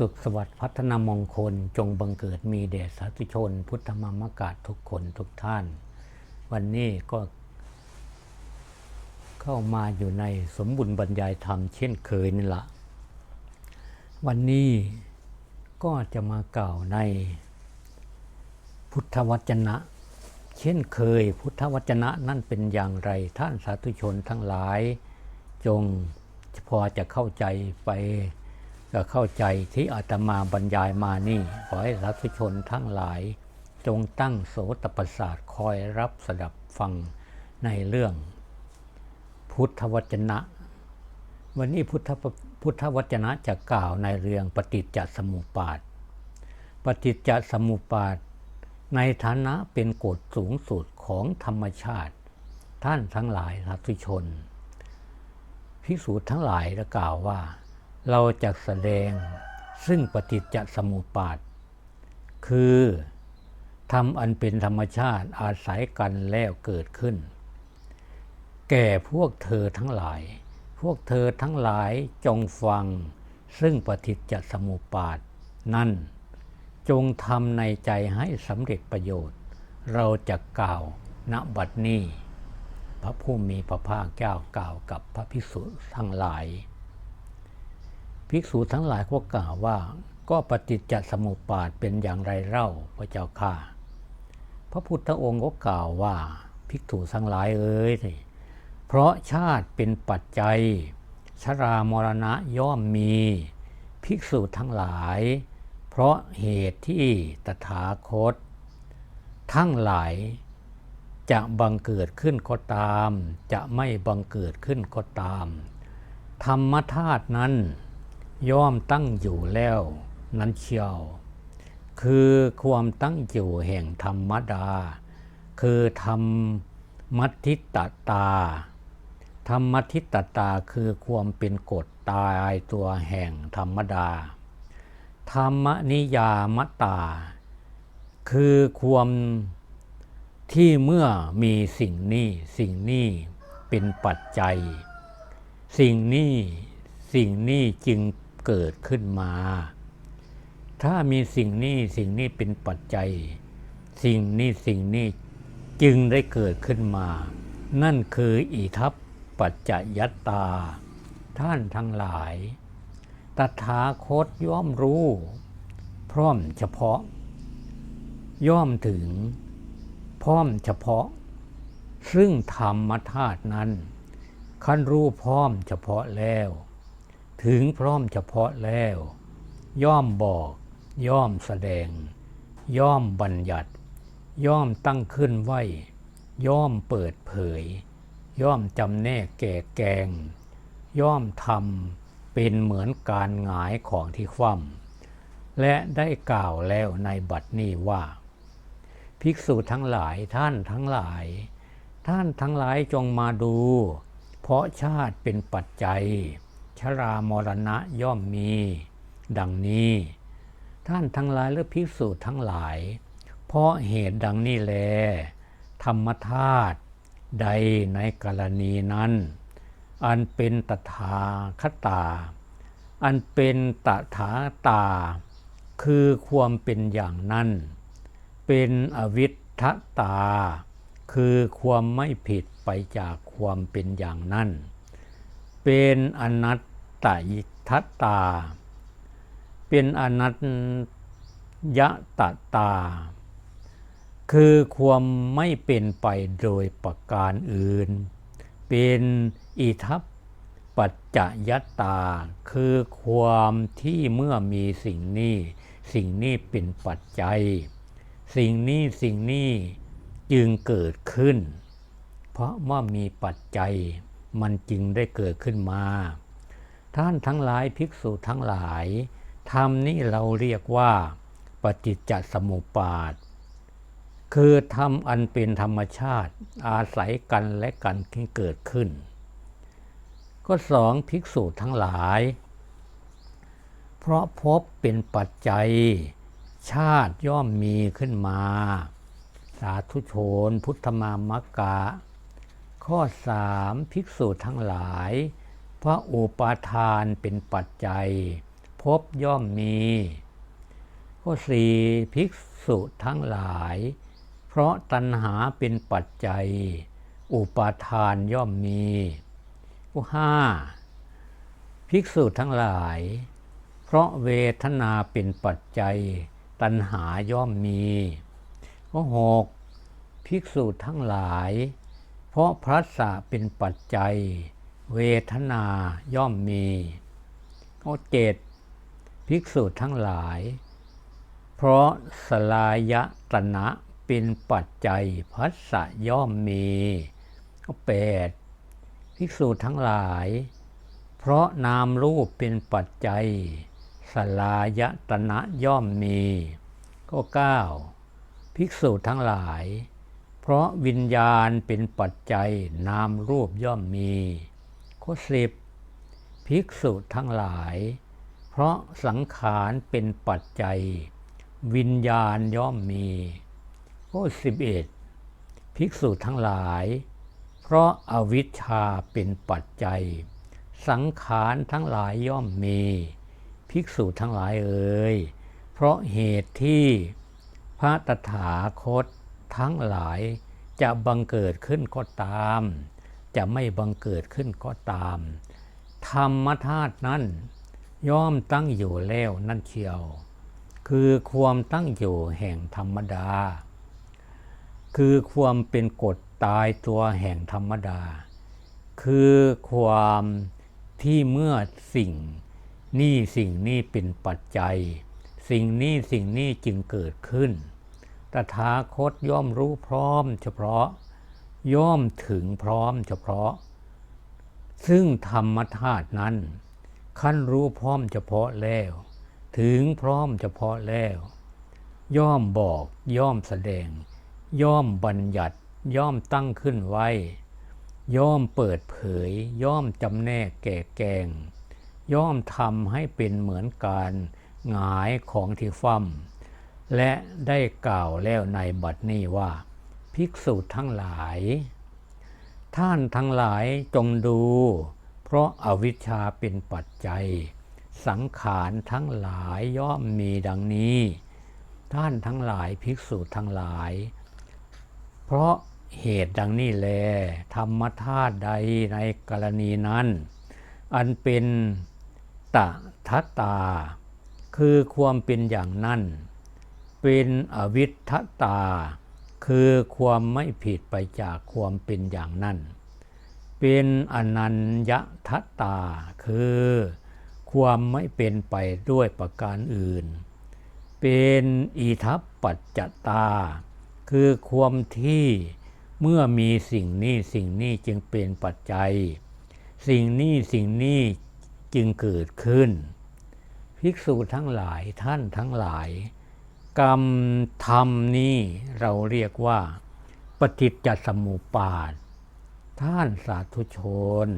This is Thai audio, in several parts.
สุขสวัสดิ์พัฒนามงคลจงบังเกิดมีแด่สาธุชน พุทธมามกาศทุกคนทุกท่าน วันนี้ก็เข้ามาอยู่ในสมบุญบรรยายธรรมเช่นเคยนี่ละวันนี้ก็จะมากล่าวในพุทธวจนะ เช่นเคยพุทธวจนะนั่นเป็นอย่างไรท่านสาธุชนทั้งหลาย จงพอจะเข้าใจไป เข้าใจที่อาตมาบรรยายมานี่ ขอให้สาธุชนทั้งหลาย จงตั้งโสตประสาทคอยรับสดับฟังในเรื่อง พุทธวจนะ วันนี้พุทธพุทธวจนะจะกล่าวในเรื่องปฏิจจสมุปบาท ปฏิจจสมุปบาท ในฐานะเป็นกฎสูงสุดของธรรมชาติ ท่านทั้งหลายสาธุชน ภิกษุทั้งหลายได้กล่าวว่า เราจะแสดงซึ่งปฏิจจสมุปบาท คือทำอันเป็นธรรมชาติอาศัยกันแล้วเกิดขึ้น แก่พวกเธอทั้งหลาย พวกเธอทั้งหลายจงฟัง ซึ่งปฏิจจสมุปบาท นั่นจงทำในใจให้สำเร็จประโยชน์ เราจะกล่าวณบัดนี้ พระผู้มีพระภาคเจ้ากล่าวกับพระภิกษุทั้งหลาย ภิกษุทั้งหลายก็กล่าวว่า ก็ปฏิจจสมุปบาทเป็นอย่างไรเล่าพระเจ้าข้าพระพุทธองค์ก็กล่าวว่าภิกษุทั้งหลายเอ้ยเพราะชาติเป็นปัจจัย ชรามรณะย่อมมี ภิกษุทั้งหลาย เพราะเหตุที่ตถาคต ทั้งหลายจะบังเกิดขึ้นก็ตาม จะไม่บังเกิดขึ้นก็ตาม ธรรมธาตุนั้น ย่อมตั้งอยู่แล้ว นั้นเชียว คือความตั้งอยู่แห่งธรรมดา คือธรรมมัทิตตา ธรรมทิตตาคือความเป็นกฎตายตัวแห่งธรรมดา ธรรมนิยามตา คือความที่เมื่อมีสิ่งนี้สิ่งนี้เป็นปัจจัย สิ่งนี้สิ่งนี้จึง เกิดขึ้นมา ถ้ามีสิ่งนี้สิ่งนี้เป็นปัจจัย สิ่งนี้สิ่งนี้จึงได้เกิดขึ้นมา นั่นคืออิทัปปัจจยตตา ท่านทั้งหลาย ตถาคตย่อมรู้ พร้อมเฉพาะ ย่อมถึง พร้อมเฉพาะ ซึ่งธรรมธาตุนั้น ขั้นรู้พร้อมเฉพาะแล้ว ถึงพร้อมเฉพาะแล้ว ย่อมบอก ย่อมแสดง ย่อมบัญญัติ ย่อมตั้งขึ้นไว้ ย่อมเปิดเผย ย่อมจำแนกแก่แกง ย่อมทำเป็นเหมือนการหงายของที่คว่ำและได้กล่าวแล้วในบัดนี้ว่า ภิกษุทั้งหลายท่านทั้งหลาย ท่านทั้งหลายจงมาดู เพราะชาติเป็นปัจจัย ชรามรณะย่อมมี ดังนี้ ท่านทั้งหลายและภิกษุทั้งหลาย เพราะเหตุดังนี้แล ธรรมธาตุใดในกรณีนั้น อันเป็นตถาคตา อันเป็นตถาตา คือความเป็นอย่างนั้น เป็นอวิทธตา คือความไม่ผิดไปจากความเป็นอย่างนั้น เป็นอนัตตทัตตา เป็นอนัตยตตา คือความไม่เป็นไปโดยประการอื่น เป็นอิทัปปัจจยตา คือความที่เมื่อมีสิ่งนี้ สิ่งนี้เป็นปัจจัย สิ่งนี้สิ่งนี้จึงเกิดขึ้น เพราะว่ามีปัจจัย มันจึงได้เกิดขึ้นมา ท่านทั้งหลายภิกษุทั้งหลายธรรมนี้เราเรียกว่า ปฏิจจสมุปบาท คือธรรมอันเป็นธรรมชาติ อาศัยกันและกันที่เกิดขึ้น ก็สองภิกษุทั้งหลาย เพราะพบเป็นปัจจัย ชาติย่อมมีขึ้นมา สาธุชนพุทธมามกกะ ข้อสามภิกษุทั้งหลาย พระอุปาทานเป็นปัจจัยพภพย่อมมี ข้อสี่ภิกษุทั้งหลาย เพราะตัณหาเป็นปัจจัย อุปาทานย่อมมี ข้อห้าภิกษุทั้งหลาย เพราะเวทนาเป็นปัจจัย ตัณหาย่อมมี ข้อหกภิกษุทั้งหลาย เพราะพระสะเป็นปัจจัย เวทนาย่อมมีข้อเจ็ดภิกษุทั้งหลาย เพราะสลายตนะเป็นปัจจัยพัสสะย่อมมีข้อแปดภิกษุทั้งหลาย เพราะนามรูปเป็นปัจจัย สลายตนะย่อมมีข้อเก้าภิกษุทั้งหลาย เพราะวิญญาณเป็นปัจจัยนามรูปย่อมมีข้อสิบภิกษุทั้งหลาย เพราะสังขารเป็นปัจจัย วิญญาณย่อมมีข้อสิบเอ็ดภิกษุทั้งหลาย เพราะอาวิชชาเป็นปัจจัย สังขารทั้งหลายย่อมมี ภิกษุทั้งหลายเอ่ยเพราะเหตุที่พระตถาคต ทั้งหลายจะบังเกิดขึ้นก็ตาม จะไม่บังเกิดขึ้นก็ตาม ธรรมธาตุนั้นย่อมตั้งอยู่แล้วนั่นเชียว คือความตั้งอยู่แห่งธรรมดา คือความเป็นกฎตายตัวแห่งธรรมดา คือความที่เมื่อสิ่งนี่สิ่งนี้เป็นปัจจัย สิ่งนี้สิ่งนี้จึงเกิดขึ้น ตถาคตย่อมรู้พร้อมเฉพาะ ย่อมถึงพร้อมเฉพาะ ซึ่งธรรมธาตุนั้น ขั้นรู้พร้อมเฉพาะแล้ว ถึงพร้อมเฉพาะแล้ว ย่อมบอกย่อมแสดง ย่อมบัญญัติย่อมตั้งขึ้นไว้ ย่อมเปิดเผย ย่อมจำแนกแก่แกง ย่อมทำให้เป็นเหมือนการหงายของที่ฟั่ม และได้กล่าวแล้วในบัดนี้ว่า ภิกษุทั้งหลาย ท่านทั้งหลายจงดู เพราะอาวิชชาเป็นปัจจัย สังขารทั้งหลายย่อมมีดังนี้ ท่านทั้งหลายภิกษุทั้งหลาย เพราะเหตุดังนี้แล ธรรมธาตุใดในกรณีนั้น อันเป็นตะทัตตา คือความเป็นอย่างนั้น เป็นอวิทธตา คือความไม่ผิดไปจากความเป็นอย่างนั้น เป็นอนัญญทตา คือความไม่เป็นไปด้วยประการอื่น เป็นอีทัปปัจจตา คือความที่เมื่อมีสิ่งนี้สิ่งนี้จึงเป็นปัจจัย สิ่งนี้สิ่งนี้จึงเกิดขึ้น ภิกษุทั้งหลายท่านทั้งหลาย กรรมธรรมนี้เราเรียกว่า ปฏิจจสมุปบาท ท่านสาธุชน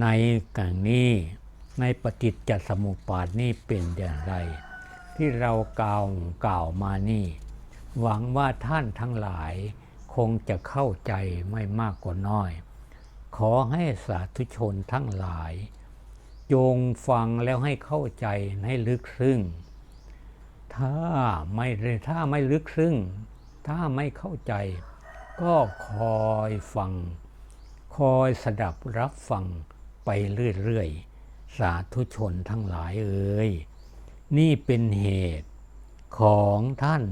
ในกังนี้ในปฏิจจสมุปบาทนี้เป็นอย่างไร ที่เรากล่าวกล่าวมานี่ หวังว่าท่านทั้งหลายคงจะเข้าใจไม่มากกว่าน้อย ขอให้สาธุชนทั้งหลาย จงฟังแล้วให้เข้าใจให้ลึกซึ้ง ถ้าไม่ถ้าไม่ลึกซึ้งถ้าไม่เข้าใจ ก็คอยฟัง คอยสดับรับฟังไปเรื่อยๆ สาธุชนทั้งหลายเอ่ยนี่เป็นเหตุของท่าน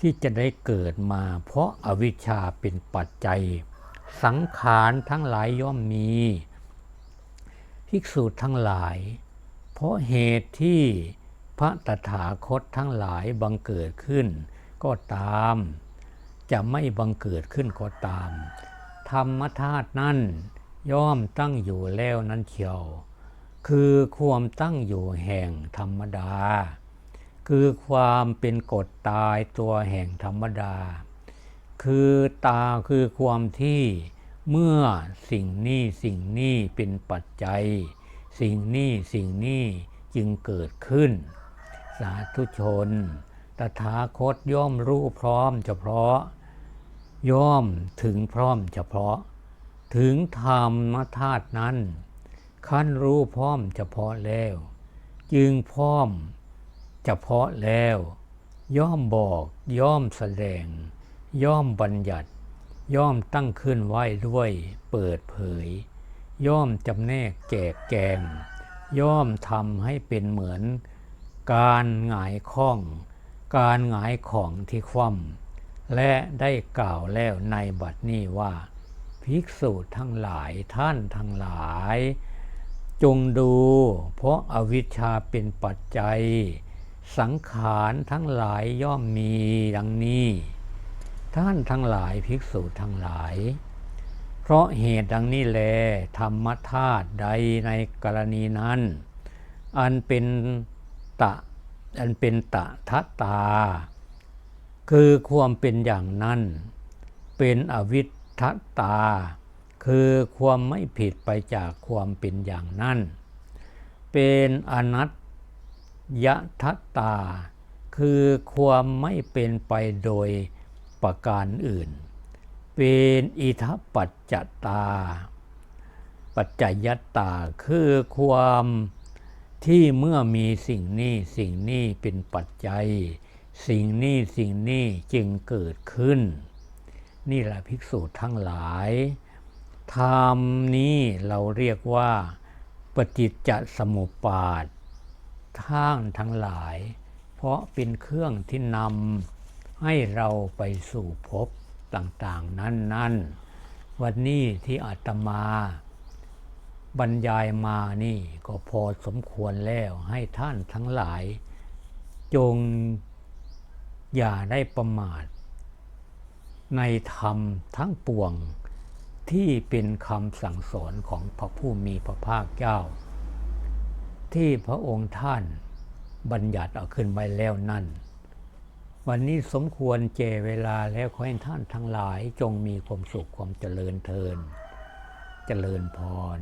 ที่จะได้เกิดมาเพราะอาวิชชาเป็นปัจจัย สังขารทั้งหลายย่อมมีภิกษุทั้งหลาย เพราะเหตุที่ พระตถาคตทั้งหลายบังเกิดขึ้น ก็ตาม จะไม่บังเกิดขึ้นก็ตาม ธรรมธาตุนั้นย่อมตั้งอยู่แล้วนั้นเชียว คือความตั้งอยู่แห่งธรรมดา คือความเป็นกฎตายตัวแห่งธรรมดา คือตาคือความที่เมื่อสิ่งนี้สิ่งนี้เป็นปัจจัย สิ่งนี้สิ่งนี้จึงเกิดขึ้น สาธุชน ตถาคตย่อมรู้พร้อมเฉพาะ ย่อมถึงพร้อมเฉพาะ ถึงธรรมธาตุนั้น ขั้นรู้พร้อมเฉพาะแล้ว จึงพร้อมเฉพาะแล้ว ย่อมบอกย่อมแสดง ย่อมบัญญัติ ย่อมตั้งขึ้นไว้ด้วยเปิดเผย ย่อมจำแนกแจกแจงย่อมทำให้เป็นเหมือน การหงายข้อง การหงายของที่คว่ำและได้กล่าวแล้วในบัดนี้ว่า ภิกษุทั้งหลายท่านทั้งหลาย จงดู เพราะอาวิชชาเป็นปัจจัย สังขารทั้งหลายย่อมมีดังนี้ ท่านทั้งหลายภิกษุทั้งหลาย เพราะเหตุดังนี้แลธรรมธาตุใดในกรณีนั้น อันเป็น ตะ อันเป็นตะทัตา คือความเป็นอย่างนั้น เป็นอวิทัตตา คือความไม่ผิดไปจากความเป็นอย่างนั้น เป็นอนัตยทัตตา คือความไม่เป็นไปโดยประการอื่น เป็นอิทัปปัจจตา ปัจจยตตาคือความ ที่เมื่อมีสิ่งนี้สิ่งนี้เป็นปัจจัย สิ่งนี้สิ่งนี้จึงเกิดขึ้น นี่แหละภิกษุทั้งหลายธรรมนี้เราเรียกว่า ปฏิจจสมุปบาททางทั้งหลาย เพราะเป็นเครื่องที่นำให้เราไปสู่ภพต่างๆ นั้นๆ วันนี้ที่อาตมา บรรยายมานี่ก็พอสมควรแล้วให้ท่านทั้งหลาย จงอย่าได้ประมาท ในธรรมทั้งปวงที่เป็นคำสั่งสอนของพระผู้มีพระภาคเจ้า ที่พระองค์ท่านบัญญัติเอาขึ้นไว้แล้วนั่น วันนี้สมควรเจเวลาแล้วขอให้ท่านทั้งหลายจงมีความสุขความเจริญเทิน เจริญพร